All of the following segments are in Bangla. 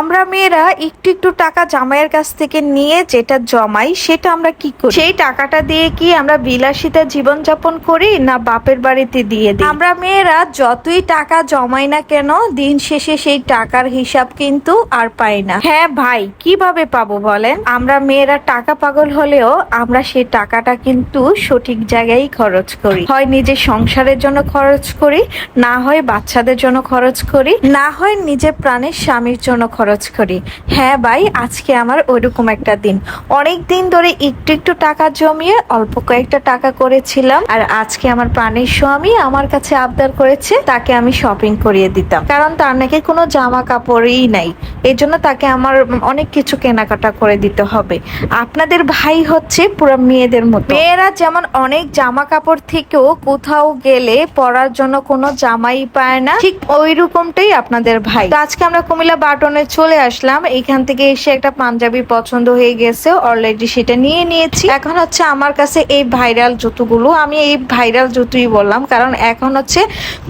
আমরা মেয়েরা একটু একটু টাকা জামাইয়ের কাছ থেকে নিয়ে যেটা জমাই, সেটা আমরা কি করি? সেই টাকাটা দিয়ে কি আমরা বিলাসিতা জীবন যাপন করি না বাপের বাড়িতে দিয়ে দিই? আমরা মেয়েরা যতই টাকা জমাই না কেন, দিন শেষে সেই টাকার হিসাব কিন্তু আর পাই না। হ্যাঁ ভাই, কীভাবে পাবো বলেন? আমরা মেয়েরা টাকা পাগল হলেও আমরা সেই টাকাটা কিন্তু সঠিক জায়গায় খরচ করি। হয় নিজের সংসারের জন্য খরচ করি, না হয় বাচ্চাদের জন্য খরচ করি, না হয় নিজের প্রাণের স্বামীর জন্য খরচ করি। হ্যাঁ ভাই, আজকে আমার ওইরকম একটা দিন। অনেক দিন ধরে একটু একটু টাকা জমিয়ে অল্প কয়েকটা টাকা করেছিলাম আর আজকে আমার প্রাণের স্বামী আমার কাছে আবদার করেছে, তাকে আমি শপিং করিয়ে দিতাম। কারণ তার নাকি কোনো জামা কাপড়ই নাই। এই জন্য তাকে আমার অনেক কিছু কেনাকাটা করে দিতে হবে। আপনাদের ভাই হচ্ছে পুরো মেয়েদের মতো। মেয়েরা যেমন অনেক জামা কাপড় থেকেও কোথাও গেলে পরার জন্য কোনো জামাই পায় না, ঠিক ওই রকমটাই আপনাদের ভাই। আজকে আমরা কুমিল্লা বাটনে চলে আসলাম। এখান থেকে এসে একটা পাঞ্জাবি পছন্দ হয়ে গেছে অলরেডি সেটা নিয়ে নিয়েছি। এখন হচ্ছে আমার কাছে এই ভাইরাল জুতোগুলো, আমি এই ভাইরাল জুতোই বললাম, কারণ এখন হচ্ছে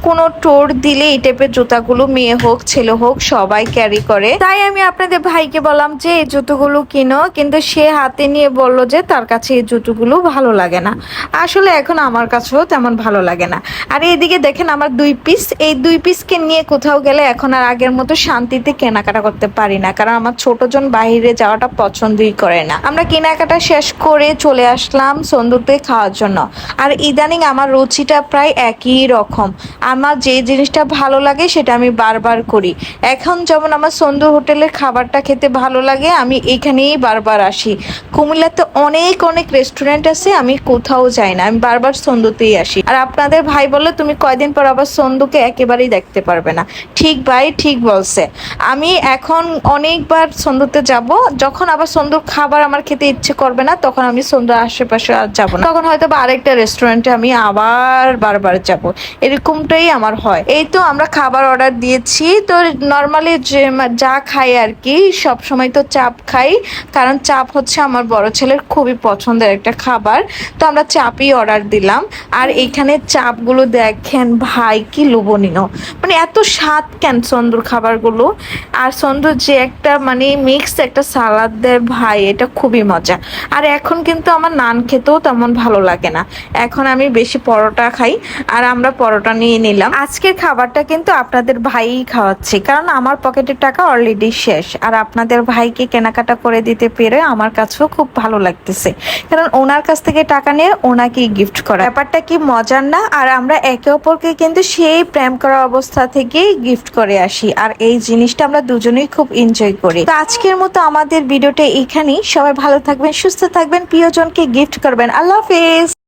কোনো টোর দিলে এই টাইপের জুতাগুলো মেয়ে হোক, ছেলে হোক, সবাই ক্যারি করে। তাই আমি আপনাদের ভাইকে বললাম যে, এই জুতোগুলো কিনো। কিন্তু সে হাতে নিয়ে বলল যে, তার কাছে এই জুতোগুলো ভালো লাগে না। আসলে এখন আমার কাছেও তেমন ভালো লাগে না। আর এইদিকে দেখেন আমার দুই পিস এই দুই পিসকে নিয়ে কোথাও গেলে এখন আর আগের মতো শান্তিতে কেনাকাটা করতে পারি না। কারণ আমার ছোটজন বাইরে যাওয়াটা পছন্দই করে না। আমরা কেনাকাটা শেষ করে চলে আসলাম সন্দুরতে খাওয়ার জন্য। আর ইদানিং আমার রুচিটা প্রায় একই রকম। আমার যে জিনিসটা ভালো লাগে সেটা আমি বারবার করি। এখন যেমন আমার সন্দুর হোটেলের খাবারটা খেতে ভালো লাগে, আমি এখানেই বারবার আসি। কুমিল্লাতে অনেক অনেক রেস্টুরেন্ট আছে, আমি কোথাও যাই না। আমি বারবার সন্দুতেই আসি। আর আপনাদের ভাই বলে তুমি কয়দিন পর আবার সন্দুকে একেবারেই দেখতে পারবে না। ঠিক ভাই, ঠিক বলছে। আমি এখন অনেকবার সন্দুতে যাব। যখন আবার সন্দুর খাবার আমার খেতে ইচ্ছে করবে না, তখন আমি সন্দুর আশেপাশে আর যাব না। তখন হয়তো বা আরেকটা রেস্টুরেন্টে আমি আবার বারবার যাব। এরকমটাই আমার হয়। এই তো আমরা খাবার অর্ডার দিয়েছি। তো নর্মালি যে যা খাই আর কি সব সময় তো চাপ খাই। কারণ চাপ হচ্ছে আমার বড় ছেলের খুবই পছন্দের একটা খাবার। তো আমরা চাপই অর্ডার দিলাম। আর এখানে চাপগুলো দেখেন, ভাই কি লোভনীয়। মানে এত স্বাদ কেন সন্দুর খাবারগুলো? আর সন্দুর যে একটা মানে মিক্স একটা সালাদ দেয় ভাই, এটা খুবই মজা। আর এখন কিন্তু আমার নান খেতেও তেমন ভালো লাগে না। এখন আমি বেশি পরোটা খাই, আর আমরা পরোটা নিয়ে নিলাম। আজকের খাবারটা কিন্তু আপনাদের ভাই খাওয়াচ্ছে, কারণ আমার পকেটের টাকা অলরেডি শেষ। আর আপনাদের ভাইকে কেনাকাটা করে দিতে পেরে আমার কাছেও খুব ভালো লাগতেছে। কারণ ওনার কাছ থেকে টাকা নিয়ে ওনাকে গিফট করা। ব্যাপারটা কি মজার না? আর আমরা একে অপরকে কিন্তু সেই প্রেম করা অবস্থা থেকেই গিফট করে আসি। আর এই জিনিসটা আমরা দুজনেই খুব এনজয় করি। তো আজকের মতো আমাদের ভিডিওটা এখানেই। সবাই ভালো থাকবেন, সুস্থ থাকবেন, প্রিয়জনকে গিফট করবেন। আল্লাহ হাফেজ!